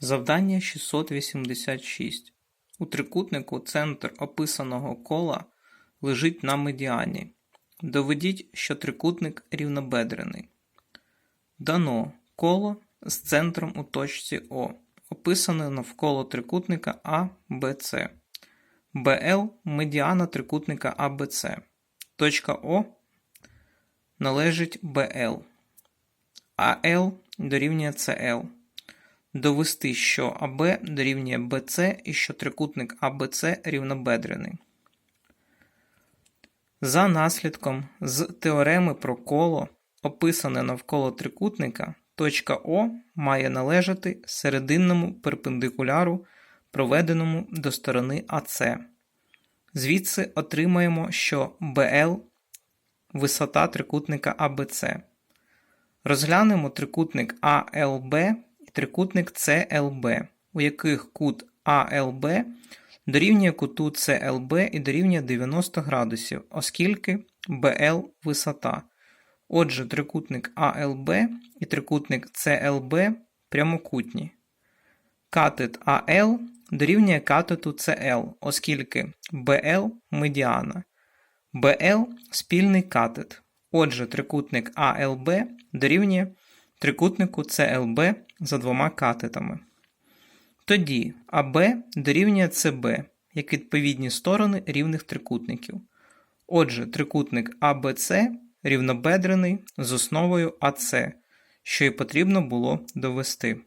Завдання 686. У трикутнику центр описаного кола лежить на медіані. Доведіть, що трикутник рівнобедрений. Дано коло з центром у точці О, описане навколо трикутника АБЦ. БЛ – медіана трикутника АБЦ. Точка О належить БЛ. АЛ дорівнює СЛ. Довести, що АБ дорівнює БЦ і що трикутник АБЦ рівнобедрений. За наслідком з теореми про коло, описане навколо трикутника, точка О має належати серединному перпендикуляру, проведеному до сторони АЦ. Звідси отримаємо, що БЛ – висота трикутника АБЦ. Розглянемо трикутник АЛБ трикутник CLB, у яких кут АЛБ дорівнює куту CLB і дорівнює 90 градусів, оскільки BL – висота. Отже, трикутник АЛБ і трикутник CLB прямокутні. Катет АЛ дорівнює катету CL, оскільки BL – медіана. BL – спільний катет. Отже, трикутник АЛБ дорівнює трикутнику CLB за двома катетами. Тоді АБ дорівнює CB, як відповідні сторони рівних трикутників. Отже, трикутник АБЦ рівнобедрений з основою АЦ, що й потрібно було довести.